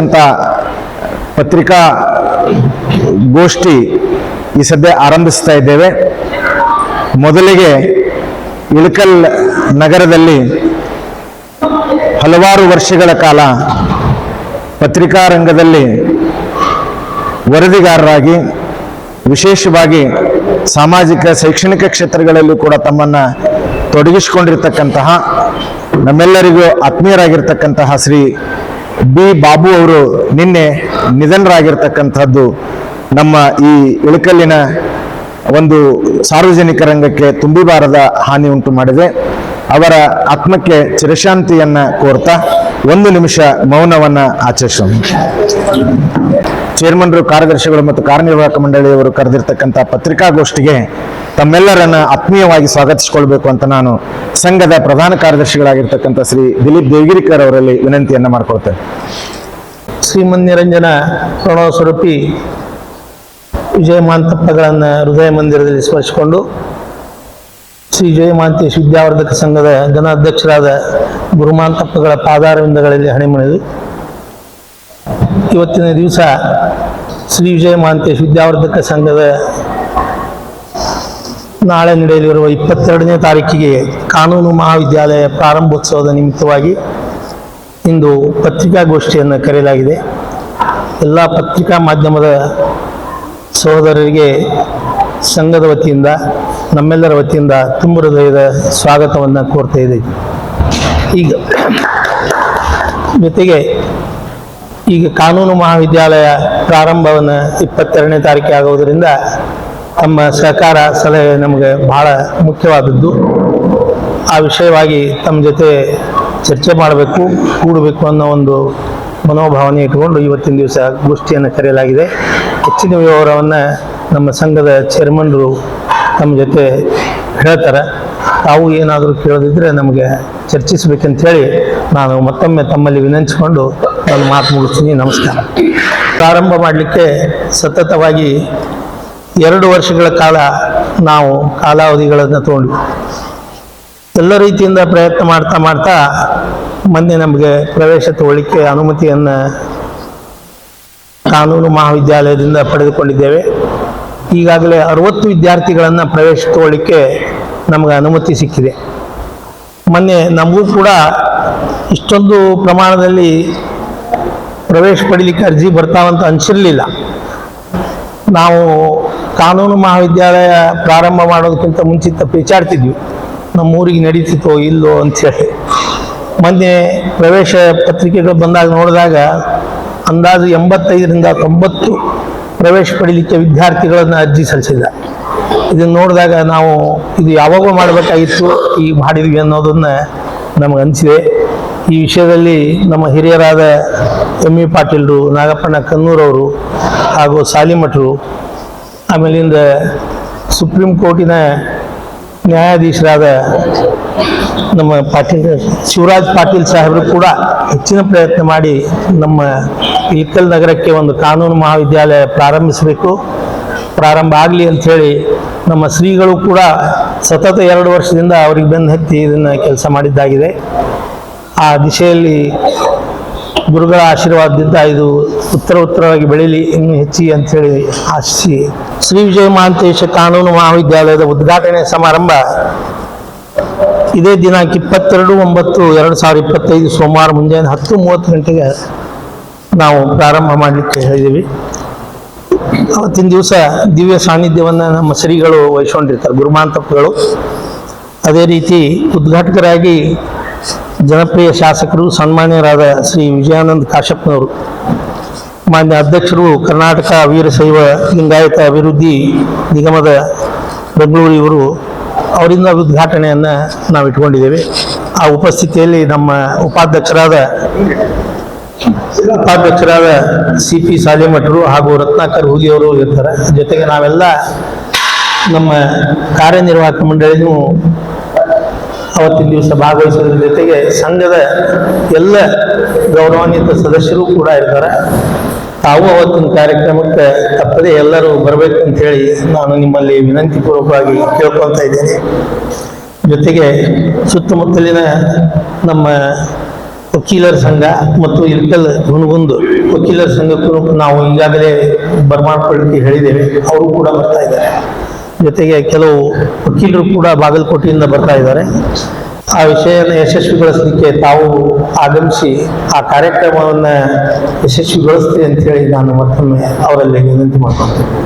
ಅಂತಕ್ಕಂಥ ಪತ್ರಿಕಾ ಗೋಷ್ಠಿ ಈ ಸದ್ಯ ಆರಂಭಿಸ್ತಾ ಇದ್ದೇವೆ. ಮೊದಲಿಗೆ ಇಳಕಲ್ ನಗರದಲ್ಲಿ ಹಲವಾರು ವರ್ಷಗಳ ಕಾಲ ಪತ್ರಿಕಾ ರಂಗದಲ್ಲಿ ವರದಿಗಾರರಾಗಿ, ವಿಶೇಷವಾಗಿ ಸಾಮಾಜಿಕ, ಶೈಕ್ಷಣಿಕ ಕ್ಷೇತ್ರಗಳಲ್ಲೂ ಕೂಡ ತಮ್ಮನ್ನು ತೊಡಗಿಸಿಕೊಂಡಿರ್ತಕ್ಕಂತಹ ನಮ್ಮೆಲ್ಲರಿಗೂ ಆತ್ಮೀಯರಾಗಿರ್ತಕ್ಕಂತಹ ಶ್ರೀ ಬಿ ಬಾಬು ಅವರು ನಿನ್ನೆ ನಿಧನರಾಗಿರ್ತಕ್ಕಂಥದ್ದು ನಮ್ಮ ಈ ಇಳಕಲ್ಲಿನ ಒಂದು ಸಾರ್ವಜನಿಕ ರಂಗಕ್ಕೆ ತುಂಬಿಬಾರದ ಹಾನಿ ಉಂಟು ಮಾಡಿದೆ. ಅವರ ಆತ್ಮಕ್ಕೆ ಚಿರಶಾಂತಿಯನ್ನ ಕೋರ್ತಾ ಒಂದು ನಿಮಿಷ ಮೌನವನ್ನ ಆಚರಿಸೋಣ. ಚೇರ್ಮನ್ರು, ಕಾರ್ಯದರ್ಶಿಗಳು ಮತ್ತು ಕಾರ್ಯನಿರ್ವಾಹಕ ಮಂಡಳಿಯವರು ಕರೆದಿರ್ತಕ್ಕಂಥ ಪತ್ರಿಕಾಗೋಷ್ಠಿಗೆ ತಮ್ಮೆಲ್ಲರನ್ನ ಆತ್ಮೀಯವಾಗಿ ಸ್ವಾಗತಿಸಿಕೊಳ್ಬೇಕು ಅಂತ ನಾನು ಸಂಘದ ಪ್ರಧಾನ ಕಾರ್ಯದರ್ಶಿಗಳಾಗಿರ್ತಕ್ಕಂಥ ಶ್ರೀ ದಿಲೀಪ್ ದೇವಗಿರಿಕರ್ ಅವರಲ್ಲಿ ವಿನಂತಿಯನ್ನ ಮಾಡ್ಕೊಳ್ತೇನೆ. ಶ್ರೀಮನ್ ನಿರಂಜನ ಪ್ರಣವ ಸ್ವರೂಪಿ ವಿಜಯ ಮಾಂತಪ್ಪಗಳನ್ನು ಹೃದಯ ಮಂದಿರದಲ್ಲಿ ಸ್ಮರಿಸಿಕೊಂಡು ಶ್ರೀ ವಿಜಯ ಮಾಂತೇಶ್ ವಿದ್ಯಾವರ್ಧಕ ಸಂಘದ ಘನಾಧ್ಯಕ್ಷರಾದ ಗುರುಮಾಂತಪ್ಪಗಳ ಪಾದಾರವಿಂದಗಳಲ್ಲಿ ಹಣೆಮಣಿದು. ಇವತ್ತಿನ ದಿವಸ ಶ್ರೀ ವಿಜಯ ಮಾಂತೇಶ್ ವಿದ್ಯಾವರ್ಧಕ ಸಂಘದ ನಾಳೆ ನಡೆಯಲಿರುವ ಇಪ್ಪತ್ತೆರಡನೇ ತಾರೀಕಿಗೆ ಕಾನೂನು ಮಹಾವಿದ್ಯಾಲಯ ಪ್ರಾರಂಭೋತ್ಸವದ ನಿಮಿತ್ತವಾಗಿ ಇಂದು ಪತ್ರಿಕಾಗೋಷ್ಠಿಯನ್ನು ಕರೆಯಲಾಗಿದೆ. ಎಲ್ಲ ಪತ್ರಿಕಾ ಮಾಧ್ಯಮದ ಸಹೋದರರಿಗೆ, ಸಂಘದ ವತಿಯಿಂದ, ನಮ್ಮೆಲ್ಲರ ವತಿಯಿಂದ ತುಂಬ ಹೃದಯದ ಸ್ವಾಗತವನ್ನು ಕೋರ್ತಾ ಇದೆ ಈಗ ಜೊತೆಗೆ ಈಗ ಕಾನೂನು ಮಹಾವಿದ್ಯಾಲಯ ಪ್ರಾರಂಭವನ್ನು ಇಪ್ಪತ್ತೆರಡನೇ ತಾರೀಕಿಗೆ ಆಗುವುದರಿಂದ ತಮ್ಮ ಸಹಕಾರ ಸಲಹೆ ನಮಗೆ ಬಹಳ ಮುಖ್ಯವಾದದ್ದು. ಆ ವಿಷಯವಾಗಿ ತಮ್ಮ ಜೊತೆ ಚರ್ಚೆ ಮಾಡಬೇಕು, ಕೂಡಬೇಕು ಅನ್ನೋ ಒಂದು ಮನೋಭಾವನೆ ಇಟ್ಕೊಂಡು ಇವತ್ತಿನ ದಿವಸ ಗೋಷ್ಠಿಯನ್ನು ಕರೆಯಲಾಗಿದೆ. ಹೆಚ್ಚಿನ ವಿವರವನ್ನು ನಮ್ಮ ಸಂಘದ ಚೇರ್ಮನ್ರು ನಮ್ಮ ಜೊತೆ ಹೇಳ್ತಾರೆ. ತಾವು ಏನಾದರೂ ಕೇಳೋದಿದ್ರೆ ನಮಗೆ ಚರ್ಚಿಸಬೇಕಂತೇಳಿ ನಾನು ಮತ್ತೊಮ್ಮೆ ತಮ್ಮಲ್ಲಿ ವಿನಂತಿಸಿಕೊಂಡು ನಾನು ಮಾತು ಮುಗಿಸ್ತೀನಿ. ನಮಸ್ಕಾರ. ಪ್ರಾರಂಭ ಮಾಡಲಿಕ್ಕೆ ಸತತವಾಗಿ ಎರಡು ವರ್ಷಗಳ ಕಾಲ ನಾವು ಕಾಲಾವಧಿಗಳನ್ನು ತಗೊಂಡ್ವಿ ಎಲ್ಲ ರೀತಿಯಿಂದ ಪ್ರಯತ್ನ ಮಾಡ್ತಾ ಮಾಡ್ತಾ ಮೊನ್ನೆ ನಮಗೆ ಪ್ರವೇಶ ತಗೊಳ್ಳಿಕ್ಕೆ ಅನುಮತಿಯನ್ನು ಕಾನೂನು ಮಹಾವಿದ್ಯಾಲಯದಿಂದ ಪಡೆದುಕೊಂಡಿದ್ದೇವೆ. ಈಗಾಗಲೇ ಅರವತ್ತು ವಿದ್ಯಾರ್ಥಿಗಳನ್ನು ಪ್ರವೇಶ ತಗೊಳ್ಳಿಕ್ಕೆ ನಮಗೆ ಅನುಮತಿ ಸಿಕ್ಕಿದೆ. ಮೊನ್ನೆ ನಮಗೂ ಕೂಡ ಇಷ್ಟೊಂದು ಪ್ರಮಾಣದಲ್ಲಿ ಪ್ರವೇಶ ಪಡೀಲಿಕ್ಕೆ ಅರ್ಜಿ ಬರ್ತಾವಂತ ಅನಿಸಿರಲಿಲ್ಲ. ನಾವು ಕಾನೂನು ಮಹಾವಿದ್ಯಾಲಯ ಪ್ರಾರಂಭ ಮಾಡೋದಕ್ಕಿಂತ ಮುಂಚಿತ ಪೇಚಾಡ್ತಿದ್ವಿ. ನಮ್ಮ ಊರಿಗೆ ನಡೀತಿತ್ತೋ ಇಲ್ಲೋ ಅಂಥೇಳಿ ಮೊನ್ನೆ ಪ್ರವೇಶ ಪತ್ರಿಕೆಗಳು ಬಂದಾಗ ನೋಡಿದಾಗ ಅಂದಾಜು ಎಂಬತ್ತೈದರಿಂದ ತೊಂಬತ್ತು ಪ್ರವೇಶ ಪಡೀಲಿಕ್ಕೆ ವಿದ್ಯಾರ್ಥಿಗಳನ್ನು ಅರ್ಜಿ ಸಲ್ಲಿಸಿದ ಇದನ್ನು ನೋಡಿದಾಗ ನಾವು ಇದು ಯಾವಾಗ ಮಾಡಬೇಕಾಗಿತ್ತು, ಈ ಮಾಡಿದ್ವಿ ಅನ್ನೋದನ್ನು ನಮಗೆ ಅನಿಸಿದೆ. ಈ ವಿಷಯದಲ್ಲಿ ನಮ್ಮ ಹಿರಿಯರಾದ ಎಂ ಇ ಪಾಟೀಲ್ರು, ನಾಗಪ್ಪಣ್ಣ ಕನ್ನೂರವರು ಹಾಗೂ ಸಾಲಿಮಠರು ಆಮೇಲಿಂದ ಸುಪ್ರೀಂ ಕೋರ್ಟಿನ ನ್ಯಾಯಾಧೀಶರಾದ ನಮ್ಮ ಪಾಟೀಲ್ ಶಿವರಾಜ್ ಪಾಟೀಲ್ ಸಾಹೇಬರು ಕೂಡ ಹೆಚ್ಚಿನ ಪ್ರಯತ್ನ ಮಾಡಿ ನಮ್ಮ ಇಕ್ಕಲ್ ನಗರಕ್ಕೆ ಒಂದು ಕಾನೂನು ಮಹಾವಿದ್ಯಾಲಯ ಪ್ರಾರಂಭಿಸಬೇಕು. ಪ್ರಾರಂಭ ಆಗಲಿ ಅಂಥೇಳಿ ನಮ್ಮ ಶ್ರೀಗಳು ಕೂಡ ಸತತ ಎರಡು ವರ್ಷದಿಂದ ಅವ್ರಿಗೆ ಬೆನ್ನು ಹತ್ತಿ ಇದನ್ನು ಕೆಲಸ ಮಾಡಿದ್ದಾಗಿದೆ. ಆ ದಿಶೆಯಲ್ಲಿ ಗುರುಗಳ ಆಶೀರ್ವಾದದಿಂದ ಇದು ಉತ್ತರ ಉತ್ತರವಾಗಿ ಬೆಳೀಲಿ, ಇನ್ನೂ ಹೆಚ್ಚಿಗೆ ಅಂಥೇಳಿ ಆಶಿಸಿ. ಶ್ರೀ ವಿಜಯ ಮಹಾಂತೇಶ ಕಾನೂನು ಮಹಾವಿದ್ಯಾಲಯದ ಉದ್ಘಾಟನೆ ಸಮಾರಂಭ ಇದೇ ದಿನಾಂಕ ಇಪ್ಪತ್ತೆರಡು, ಒಂಬತ್ತು, ಎರಡು ಸಾವಿರದ ಇಪ್ಪತ್ತೈದು ಸೋಮವಾರ ಮುಂಜಾನೆ ಹತ್ತು ಮೂವತ್ತು ಗಂಟೆಗೆ ನಾವು ಪ್ರಾರಂಭ ಮಾಡಲಿಕ್ಕೆ ಹೇಳಿದ್ದೀವಿ. ಅವತ್ತಿನ ದಿವಸ ದಿವ್ಯ ಸಾನ್ನಿಧ್ಯವನ್ನು ನಮ್ಮ ಶ್ರೀಗಳು ವಹಿಸ್ಕೊಂಡಿರ್ತಾರೆ ಗುರುಮಾಂತಪ್ಪಗಳು ಅದೇ ರೀತಿ ಉದ್ಘಾಟಕರಾಗಿ ಜನಪ್ರಿಯ ಶಾಸಕರು ಸನ್ಮಾನ್ಯರಾದ ಶ್ರೀ ವಿಜಯಾನಂದ ಕಾಶಪ್ಪನವರು ಮಾನ್ಯ ಅಧ್ಯಕ್ಷರು, ಕರ್ನಾಟಕ ವೀರಶೈವ ಲಿಂಗಾಯತ ಅಭಿವೃದ್ಧಿ ನಿಗಮದ ಬೆಂಗಳೂರು ಇವರು ಅವರಿಂದ ಉದ್ಘಾಟನೆಯನ್ನು ನಾವು ಇಟ್ಕೊಂಡಿದ್ದೇವೆ ಆ ಉಪಸ್ಥಿತಿಯಲ್ಲಿ ನಮ್ಮ ಉಪಾಧ್ಯಕ್ಷರಾದ ಉಪಾಧ್ಯಕ್ಷರಾದ ಸಿ ಪಿ ಸಾಲಿಮಠರು ಹಾಗೂ ರತ್ನಾಕರ್ ಹುಲಿಯವರು ಇರ್ತಾರೆ. ಜೊತೆಗೆ ನಾವೆಲ್ಲ ನಮ್ಮ ಕಾರ್ಯನಿರ್ವಾಹಕ ಮಂಡಳಿನೂ ಅವತ್ತಿನ ದಿವಸ ಭಾಗವಹಿಸೋದ್ರ ಜೊತೆಗೆ ಸಂಘದ ಎಲ್ಲ ಗೌರವಾನ್ವಿತ ಸದಸ್ಯರು ಕೂಡ ಇರ್ತಾರೆ. ತಾವು ಅವತ್ತಿನ ಕಾರ್ಯಕ್ರಮಕ್ಕೆ ತಪ್ಪದೇ ಎಲ್ಲರೂ ಬರಬೇಕು ಅಂತ ಹೇಳಿ ನಾನು ನಿಮ್ಮಲ್ಲಿ ವಿನಂತಿ ಪೂರ್ವಕವಾಗಿ ಕೇಳ್ಕೊಳ್ತಾ ಇದ್ದೇನೆ. ಜೊತೆಗೆ ಸುತ್ತಮುತ್ತಲಿನ ನಮ್ಮ ವಕೀಲರ ಸಂಘ ಮತ್ತು ಇರ್ಕಲ್ ಹುಣಗುಂದು ವಕೀಲರ ಸಂಘಕ್ಕೂ ನಾವು ಈಗಾಗಲೇ ಬರಮಾಡ್ಕೊಳ್ಳಿಕ್ಕೆ ಹೇಳಿದ್ದೇವೆ. ಅವರು ಕೂಡ ಬರ್ತಾ ಇದ್ದಾರೆ. ಜೊತೆಗೆ ಕೆಲವು ವಕೀಲರು ಕೂಡ ಬಾಗಲಕೋಟೆಯಿಂದ ಬರ್ತಾ ಇದ್ದಾರೆ. ಆ ವಿಷಯನ ಯಶಸ್ವಿಗೊಳಿಸಲಿಕ್ಕೆ ತಾವು ಆಗಮಿಸಿ ಆ ಕಾರ್ಯಕ್ರಮವನ್ನು ಯಶಸ್ವಿಗೊಳಿಸ್ತೀವಿ ಅಂತ ಹೇಳಿ ನಾನು ಮತ್ತೊಮ್ಮೆ ಅವರಲ್ಲಿ ವಿನಂತಿ ಮಾಡ್ಕೊಳ್ತೇನೆ.